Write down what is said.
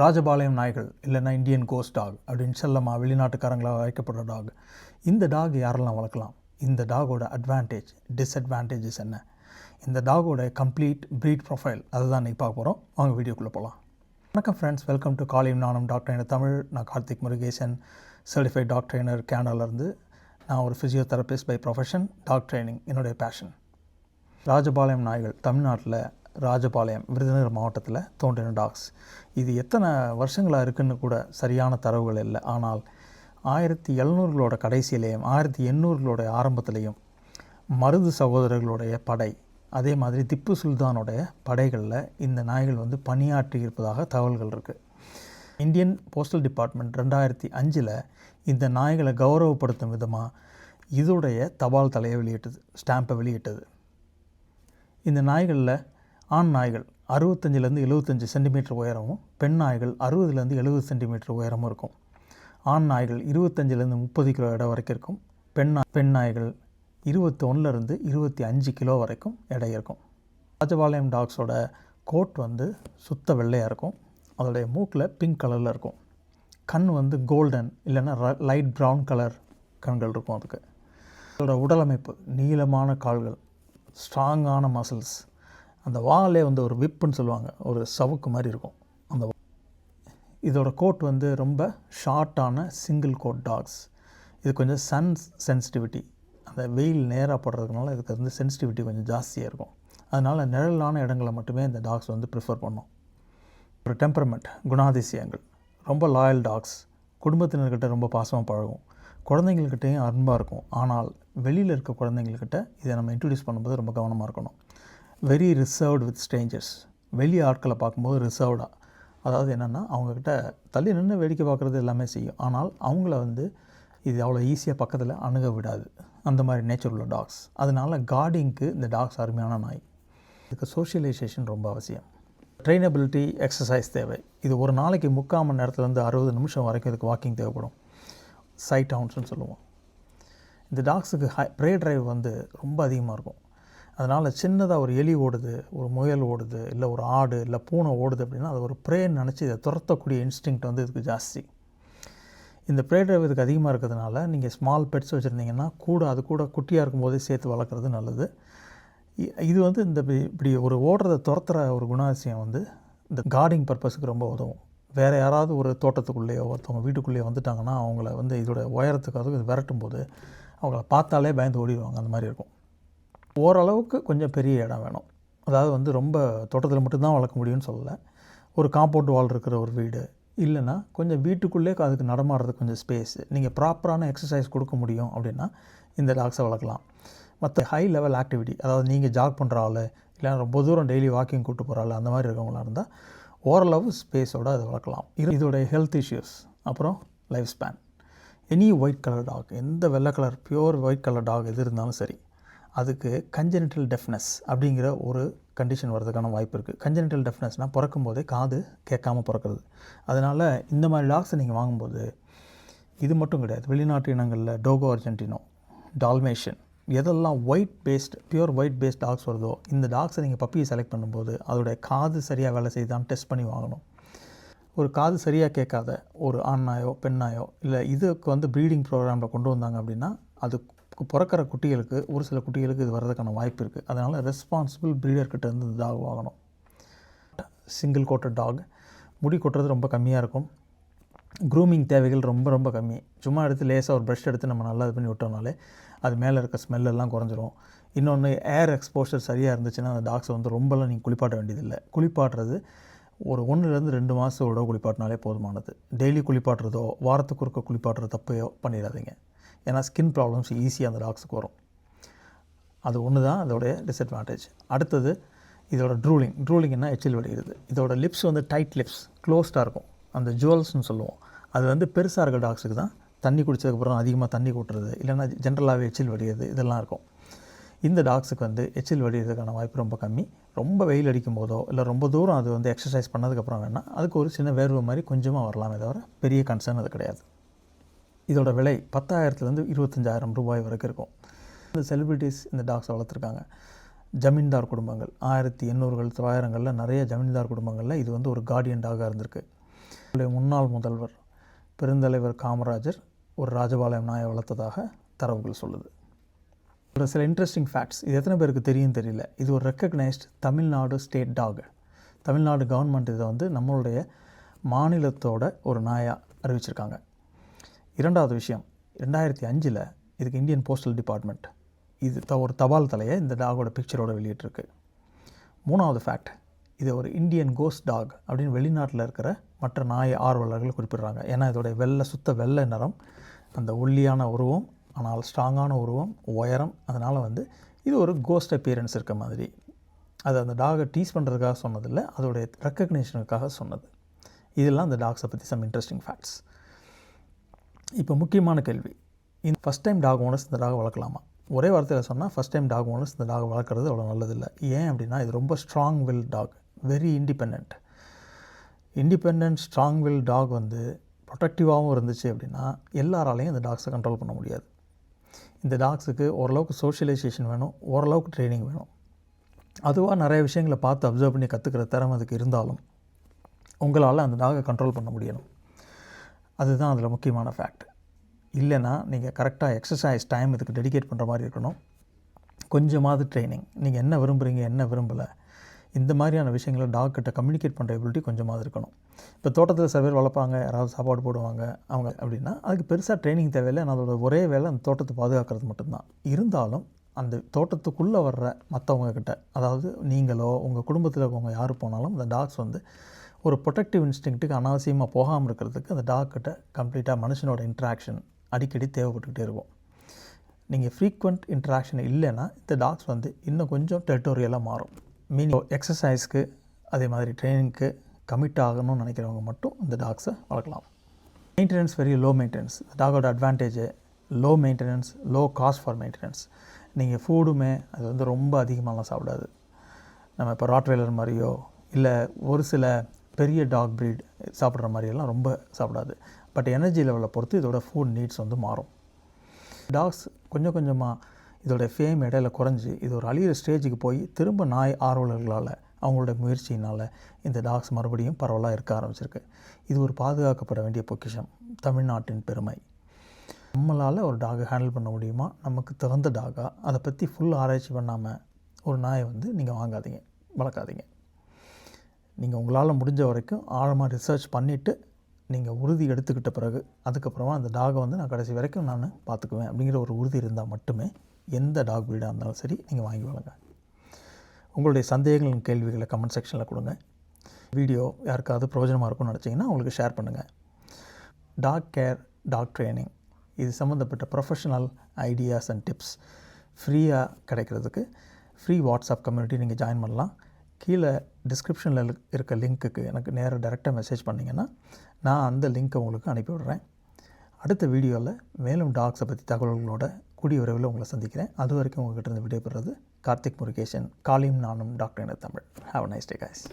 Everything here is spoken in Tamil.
ராஜபாளையம் நாய்கள் இல்லைன்னா இந்தியன் கோஸ்ட் டாக் அப்படின்னு செல்லமாக வெளிநாட்டுக்காரங்களாக வைக்கப்படுற டாக் இந்த டாக் யாரெல்லாம் வளர்க்கலாம்? இந்த டாகோட அட்வான்டேஜ் டிஸ்அட்வான்டேஜஸ் என்ன? இந்த டாகோட கம்ப்ளீட் ப்ரீட் ப்ரொஃபைல் அதை தான் இன்றைக்கி பார்க்க போகிறோம் அவங்க வீடியோக்குள்ளே போகலாம் வணக்கம் ஃப்ரெண்ட்ஸ் வெல்கம் டு காலையும் நானும் டாக்டர் ட்ரைனர் தமிழ். நான் Karthik Murugesan certified dog trainer கேனடாலேருந்து நான் ஒரு physiotherapist by profession dog training என்னுடைய பேஷன் ராஜபாளையம் நாய்கள் தமிழ்நாட்டில் ராஜபாளையம் விருதுநகர் மாவட்டத்தில் தோன்றின டாக்ஸ் இது எத்தனை வருஷங்களாக இருக்குன்னு கூட சரியான தரவுகள் இல்லை. ஆனால் ஆயிரத்தி எழுநூறுகளோட கடைசியிலையும் ஆயிரத்தி எண்ணூறுகளோட ஆரம்பத்திலையும் மருது சகோதரர்களுடைய படை அதே மாதிரி திப்பு சுல்தானுடைய படைகளில் இந்த நாய்கள் வந்து பணியாற்றி இருப்பதாக தகவல்கள் இருக்குது இந்தியன் போஸ்டல் டிபார்ட்மெண்ட் ரெண்டாயிரத்தி அஞ்சில் இந்த நாய்களை கௌரவப்படுத்தும் விதமாக இதோடைய தபால் தலையை வெளியிட்டது ஸ்டாம்பை வெளியிட்டது. இந்த நாய்களில் ஆண் நாய்கள் அறுபத்தஞ்சிலேருந்து எழுபத்தஞ்சி சென்டிமீட்டர் உயரமும் பெண் நாய்கள் அறுபதுலேருந்து எழுபது சென்டிமீட்டர் உயரமும் இருக்கும். ஆண் நாய்கள் இருபத்தஞ்சிலேருந்து முப்பது கிலோ எடை வரைக்கும் இருக்கும். பெண் பெண் நாய்கள் இருபத்தி ஒன்றுலேருந்து இருபத்தி அஞ்சு கிலோ வரைக்கும் எடை இருக்கும். ராஜபாளையம் டாக்ஸோட கோட் வந்து சுத்த வெள்ளையாக இருக்கும். அதோடைய மூக்கில் பிங்க் கலரில் இருக்கும். கண் வந்து கோல்டன் இல்லைன்னா லைட் ப்ரௌன் கலர் கண்கள் இருக்கும் அதுக்கு. அதோட உடலமைப்பு நீளமான கால்கள் ஸ்ட்ராங்கான மசில்ஸ் அந்த வாலே வந்து ஒரு விப்புன்னு சொல்லுவாங்க. ஒரு சவுக்கு மாதிரி இருக்கும். அந்த இதோட கோட் வந்து ரொம்ப ஷார்ட்டான சிங்கிள் கோட் டாக்ஸ். இது கொஞ்சம் சன் சென்சிட்டிவிட்டி. அந்த வெயில் நேராக படுறதுனால இதுக்கு வந்து சென்சிட்டிவிட்டி கொஞ்சம் ஜாஸ்தியாக இருக்கும். அதனால் நிழலான இடங்களை மட்டுமே இந்த டாக்ஸ் வந்து ப்ரிஃபர் பண்ணும். ஒரு டெம்பரமெண்ட் குணாதிசயங்கள். ரொம்ப லாயல் டாக்ஸ். குடும்பத்தினர்கிட்ட ரொம்ப பாசமாக பழகும். குழந்தைங்கள்கிட்டையும் அன்பாக இருக்கும். ஆனால் வெளியில் இருக்க குழந்தைங்கள்கிட்ட இதை நம்ம இன்ட்ரடியூஸ் பண்ணும்போது ரொம்ப கவனமாக இருக்கணும். வெரி ரிசர்வ்டு வித் ஸ்ட்ரேஞ்சர்ஸ் வெளி ஆட்களை பார்க்கும்போது ரிசர்வ்டாக அதாவது என்னென்னா அவங்கக்கிட்ட தள்ளி நின்று வேடிக்கை பார்க்குறது எல்லாமே செய்யும். ஆனால் அவங்கள வந்து இது அவ்வளோ ஈஸியாக பக்கத்தில் அணுக விடாது. அந்த மாதிரி நேச்சர் உள்ள டாக்ஸ் அதனால் கார்டிங்க்கு இந்த டாக்ஸ் அருமையான நாய். இதுக்கு சோஷியலைசேஷன் ரொம்ப அவசியம். ட்ரெயினபிலிட்டி எக்ஸசைஸ் தேவை. இது ஒரு நாளைக்கு முக்கால் மணி நேரத்துலேருந்து அறுபது நிமிஷம் வரைக்கும் இதுக்கு வாக்கிங் தேவைப்படும். சைட் டவுன்ஸ்னு சொல்லுவோம். இந்த டாக்ஸுக்கு ஹை ப்ரே ட்ரைவ் வந்து ரொம்ப அதிகமாக இருக்கும். அதனால் சின்னதாக ஒரு எலி ஓடுது ஒரு முயல் ஓடுது இல்லை ஒரு ஆடு இல்லை பூனை ஓடுது அப்படின்னா அது ஒரு ப்ரேன்னு நினச்சி இதை துரத்தக்கூடிய இன்ஸ்டிங் வந்து இதுக்கு ஜாஸ்தி. இந்த ப்ரே ட்ரைவ் இதுக்கு அதிகமாக இருக்கிறதுனால நீங்கள் ஸ்மால் பெட்ஸ் வச்சுருந்தீங்கன்னா கூட அது கூட குட்டியாக இருக்கும்போதே சேர்த்து வளர்க்குறது நல்லது. இது வந்து இந்த இப்படி ஒரு ஓடுறதை துரத்துற ஒரு குணாதிசயம் வந்து இந்த கார்டிங் பர்பஸுக்கு ரொம்ப உதவும். வேறு யாராவது ஒரு தோட்டத்துக்குள்ளேயோ ஒருத்தவங்க வீட்டுக்குள்ளேயோ வந்துட்டாங்கன்னா அவங்கள வந்து இதோட உயரத்துக்காக இது விரட்டும் போது அவங்கள பார்த்தாலே பயந்து ஓடிடுவாங்க. அந்த மாதிரி இருக்கும். ஓரளவுக்கு கொஞ்சம் பெரிய இடம் வேணும். அதாவது வந்து ரொம்ப தோட்டத்தில் மட்டும்தான் வளர்க்க முடியும்னு சொல்லலை. ஒரு காம்பவுண்ட் வால் இருக்கிற ஒரு வீடு. இல்லைன்னா கொஞ்சம் வீட்டுக்குள்ளே அதுக்கு நடமாடுறதுக்கு கொஞ்சம் ஸ்பேஸ் நீங்கள் ப்ராப்பரான எக்ஸசைஸ் கொடுக்க முடியும் அப்படின்னா இந்த டாக்ஸை வளர்க்கலாம். மற்ற ஹை லெவல் ஆக்டிவிட்டி அதாவது நீங்கள் ஜாக் பண்ணுற ஆள் இல்லை ரொம்ப தூரம் டெய்லி வாக்கிங் கூப்பிட்டு போகிற ஆள் அந்த மாதிரி இருக்கவங்களாக இருந்தால் ஓரளவு ஸ்பேஸோடு அதை வளர்க்கலாம். இது இதோடைய ஹெல்த் இஷ்யூஸ் அப்புறம் life span any white colour dog எந்த வெள்ளை colour pure white colour dog எது இருந்தாலும் சரி. அதுக்கு கஞ்சனிட்டல் டெஃப்னஸ் அப்படிங்கிற ஒரு கண்டிஷன் வர்றதுக்கான வாய்ப்பு இருக்குது கஞ்சனிட்டல் டெஃப்னஸ்னால் பிறக்கும் போதே காது கேட்காம பிறக்கிறது. அதனால் இந்த மாதிரி டாக்ஸை நீங்கள் வாங்கும்போது இது மட்டும் கிடையாது. வெளிநாட்டு இனங்களில் டோகோ அர்ஜென்டினோ டால்மேஷன் எதெல்லாம் white based pure white based dogs வருதோ இந்த டாக்ஸை நீங்கள் பப்பியை செலக்ட் பண்ணும்போது அதோடைய காது சரியாக வேலை செய்தான்னு டெஸ்ட் பண்ணி வாங்கணும். ஒரு காது சரியாக கேட்காத ஒரு ஆண் நாயோ பெண் நாயோ இல்லை இதுக்கு வந்து ப்ரீடிங் ப்ரோக்ராமில் கொண்டு வந்தாங்க அப்படின்னா அது பிறக்கிற குட்டிகளுக்கு ஒரு சில குட்டிகளுக்கு இது வர்றதுக்கான வாய்ப்பு இருக்குது அதனால் ரெஸ்பான்சிபிள் ப்ரீடர்கிட்ட இருந்து டாக் வாங்கணும். சிங்கிள் கோட்டட் டாக் முடி கொட்டுறது ரொம்ப கம்மியாக இருக்கும். க்ரூமிங் தேவைகள் ரொம்ப ரொம்ப கம்மி. சும்மா எடுத்து லேசாக ஒரு ப்ரஷ் எடுத்து நம்ம நல்லா இது பண்ணி விட்டோம்னாலே அது மேலே இருக்க ஸ்மெல்லெல்லாம் குறைஞ்சிரும். இன்னொன்று ஏர் எக்ஸ்போஷர் சரியாக இருந்துச்சுன்னா அந்த டாக்ஸை வந்து ரொம்பலாம் நீங்கள் குளிப்பாட்ட வேண்டியதில்லை. குளிப்பாட்டுறது ஒரு ஒன்றுலேருந்து ரெண்டு மாதத்தோட குளிப்பாட்டினாலே போதுமானது. டெய்லி குளிப்பாட்டுறதோ வாரத்துக்கு ஒருக்க குளிப்பாட்டுற தப்பையோ பண்ணிடாதீங்க. ஏன்னா ஸ்கின் ப்ராப்ளம்ஸ் ஈஸியாக அந்த டாக்ஸுக்கு வரும். அது ஒன்று தான் அதோடைய டிஸ்அட்வான்டேஜ் அடுத்தது இதோட ட்ரூலிங் ட்ரூலிங்னா எச்சில் வடிகிறது. இதோட லிப்ஸ் வந்து டைட் லிப்ஸ் க்ளோஸ்டாக இருக்கும். அந்த ஜுவல்ஸ்னு சொல்லுவோம். அது வந்து பெருசாக இருக்க டாக்ஸுக்கு தான் தண்ணி குடித்ததுக்கப்புறம் அதிகமாக தண்ணி கொட்டுறது. இல்லைன்னா ஜென்ரலாகவே எச்சில் வடிகிறது இதெல்லாம் இருக்கும். இந்த டாக்ஸுக்கு வந்து எச்சில் வடிகிறதுக்கான வாய்ப்பு ரொம்ப கம்மி. ரொம்ப வெயில் அடிக்கும் போதோ இல்லை ரொம்ப தூரம் அது வந்து எக்ஸசைஸ் பண்ணதுக்கப்புறம் வேணால் அதுக்கு ஒரு சின்ன வேர்வை மாதிரி கொஞ்சமாக வரலாமே தவிர பெரிய கன்சர்ன் அது கிடையாது. இதோட விலை பத்தாயிரத்துலேருந்து இருபத்தஞ்சாயிரம் ரூபாய் வரைக்கும் இருக்கும். இந்த செலிப்ரிட்டிஸ் இந்த டாக்ஸை வளர்த்துருக்காங்க. ஜமீன்தார் குடும்பங்கள் ஆயிரத்தி எண்ணூறுகள் தொள்ளாயிரங்களில் நிறைய ஜமீன்தார் குடும்பங்களில் இது வந்து ஒரு கார்டியன் டாகாக இருந்திருக்கு. முன்னாள் முதல்வர் பெருந்தலைவர் காமராஜர் ஒரு ராஜபாளையம் நாயை வளர்த்ததாக தரவுகள் சொல்லுது. ஒரு சில இன்ட்ரெஸ்டிங் ஃபேக்ட்ஸ் இது எத்தனை பேருக்கு தெரியும் தெரியல. இது ஒரு recognised Tamil Nadu state dog Tamil Nadu government இதை வந்து நம்மளுடைய மாநிலத்தோட ஒரு நாயாக அறிவிச்சிருக்காங்க. இரண்டாவது விஷயம் ரெண்டாயிரத்தி அஞ்சில் இதுக்கு இந்தியன் போஸ்டல் டிபார்ட்மெண்ட் இது த ஒரு தபால் தலையை இந்த டாகோட பிக்சரோட வெளியிட்டிருக்கு. மூணாவது ஃபேக்ட் இது ஒரு இந்தியன் கோஸ்ட் டாக் அப்படின்னு வெளிநாட்டில் இருக்கிற மற்ற நாய் ஆர்வலர்கள் குறிப்பிடுறாங்க. ஏன்னா இதோடைய வெள்ளை சுத்த வெள்ளை நிறம் அந்த ஒல்லியான உருவம் ஆனால் ஸ்ட்ராங்கான உருவம் உயரம் அதனால் வந்து இது ஒரு கோஸ்ட் அப்பியரன்ஸ் இருக்க மாதிரி. அது அந்த டாகை டீஸ் பண்ணுறதுக்காக சொன்னதில்லை அதோடைய ரெக்கக்னேஷனுக்காக சொன்னது. இதெல்லாம் அந்த டாக்ஸை பற்றி சம் இன்ட்ரெஸ்டிங் ஃபேக்ட்ஸ் இப்போ முக்கியமான கேள்வி. இந்த ஃபஸ்ட் டைம் டாக் ஓனர்ஸ் இந்த டாக் வளர்க்கலாமா? ஒரே வார்த்தையில் சொன்னால் ஃபஸ்ட் டைம் டாக் ஓனர்ஸ் இந்த டாக் வளர்க்குறது அவ்வளோ நல்லதில்லை. ஏன் அப்படின்னா இது ரொம்ப strong will dog very independent independent strong will dog வந்து ப்ரொடக்டிவாகவும் இருந்துச்சு அப்படின்னா எல்லாராலையும் இந்த டாக்ஸை கண்ட்ரோல் பண்ண முடியாது. இந்த டாக்ஸுக்கு ஓரளவுக்கு சோஷியலைசேஷன் வேணும் ஓரளவுக்கு ட்ரைனிங் வேணும். அதுவாக நிறைய விஷயங்களை பார்த்து அப்சர்வ் பண்ணி கற்றுக்கிற திறமை அதுக்கு இருந்தாலும் உங்களால் அந்த டாகை கண்ட்ரோல் பண்ண முடியணும். அதுதான் அதில் முக்கியமான ஃபேக்ட் இல்லைன்னா நீங்கள் கரெக்டாக எக்ஸசைஸ் டைம் இதுக்கு டெடிகேட் பண்ணுற மாதிரி இருக்கணும். கொஞ்சமாவது ட்ரைனிங் நீங்கள் என்ன விரும்புகிறீங்க என்ன விரும்பலை. இந்த மாதிரியான விஷயங்களை டாக் கம்யூனிகேட் பண்ணுற எபிலிட்டி கொஞ்சமாவது இருக்கணும். இப்போ தோட்டத்தில் சில பேர் வளர்ப்பாங்க யாராவது சாப்பாடு போடுவாங்க அவங்க அப்படின்னா அதுக்கு பெருசாக ட்ரைனிங் தேவையில்லை. அதோட ஒரே வேலை அந்த தோட்டத்தை பாதுகாக்கிறது மட்டும்தான். இருந்தாலும் அந்த தோட்டத்துக்குள்ளே வர்ற மற்றவங்கக்கிட்ட அதாவது நீங்களோ உங்கள் குடும்பத்தில் இருக்கவங்க யார் போனாலும் அந்த டாக்ஸ் வந்து ஒரு ப்ரொடெக்டிவ் இன்ஸ்டிங்க்ட்டுக்கு அனாவசியமாக போகாமல் இருக்கிறதுக்கு அந்த டாக்கிட்ட கம்ப்ளீட்டாக மனுஷனோட இன்ட்ராக்ஷன் அடிக்கடி தேவைப்பட்டுக்கிட்டே இருக்கும். நீங்கள் ஃப்ரீக்வெண்ட் இன்ட்ராக்ஷன் இல்லைன்னா இந்த டாக்ஸ் வந்து இன்னும் கொஞ்சம் டெரிட்டோரியலாக மாறும். மீனிங் எக்ஸசைஸ்க்கு அதே மாதிரி ட்ரைனிங்க்கு கமிட் ஆகணும்னு நினைக்கிறவங்க மட்டும் இந்த டாக்ஸை வளர்க்கலாம். Maintenance very low maintenance டாகோட advantage low maintenance low cost for maintenance நீங்கள் ஃபுடுமே அது வந்து ரொம்ப அதிகமாகலாம் சாப்பிடாது. நம்ம இப்போ ராட்வேலர் மாதிரியோ இல்லை ஒரு சில பெரிய டாக் ப்ரீட் சாப்பிட்ற மாதிரியெல்லாம் ரொம்ப சாப்பிடாது. பட் எனர்ஜி லெவலை பொறுத்து இதோட ஃபுட் நீட்ஸ் வந்து மாறும். டாக்ஸ் கொஞ்சம் கொஞ்சமாக இதோட ஃபேம் இடையில குறைஞ்சி இது ஒரு அழியிற ஸ்டேஜுக்கு போய் திரும்ப நாய் ஆர்வலர்களால் அவங்களோட முயற்சியினால் இந்த டாக்ஸ் மறுபடியும் பரவலாக இருக்க ஆரம்பிச்சிருக்கு. இது ஒரு பாதுகாக்கப்பட வேண்டிய பொக்கிஷம். தமிழ்நாட்டின் பெருமை. நம்மளால் ஒரு டாகை ஹேண்டில் பண்ண முடியுமா? நமக்கு தகுந்த டாகா அதை பற்றி ஃபுல் ஆராய்ச்சி பண்ணாமல் ஒரு நாயை வந்து நீங்கள் வாங்காதீங்க. வளர்க்காதீங்க. நீங்கள் உங்களால் முடிஞ்ச வரைக்கும் ஆழமாக ரிசர்ச் பண்ணிவிட்டு நீங்கள் உறுதி எடுத்துக்கிட்ட பிறகு அதுக்கப்புறமா அந்த டாகை வந்து நான் கடைசி வரைக்கும் நான் பார்த்துக்குவேன் அப்படிங்கிற ஒரு உறுதி இருந்தால் மட்டுமே எந்த டாக் வீடாக இருந்தாலும் சரி நீங்கள் வாங்கி வளங்க. உங்களுடைய சந்தேகங்கள் கேள்விகளை கமெண்ட் செக்ஷனில் கொடுங்க. வீடியோ யாருக்காவது பிரயோஜனமாக இருக்கும்னு நினச்சிங்கன்னா உங்களுக்கு ஷேர் பண்ணுங்கள் டாக் கேர் டாக் ட்ரைனிங். இது சம்மந்தப்பட்ட ப்ரொஃபஷனல் ஐடியாஸ் அண்ட் டிப்ஸ் ஃப்ரீயாக கிடைக்கிறதுக்கு ஃப்ரீ வாட்ஸ்அப் கம்யூனிட்டி நீங்கள் ஜாயின் பண்ணலாம். கீழே டிஸ்கிரிப்ஷனில் இருக்க லிங்க்குக்கு எனக்கு நேராக டேரெக்டாக மெசேஜ் பண்ணிங்கன்னா நான் அந்த லிங்க்கை உங்களுக்கு அனுப்பி விடுறேன். அடுத்த வீடியோவில் மேலும் டாக்ஸை பற்றி தகவல்களோட கூடிய விரைவில் உங்களை சந்திக்கிறேன். அது வரைக்கும் உங்கள்கிட்ட இருந்து விடைபெறுறது கார்த்திக் முருகேசன். காலியும் நானும் doctor Tamil have nice day guys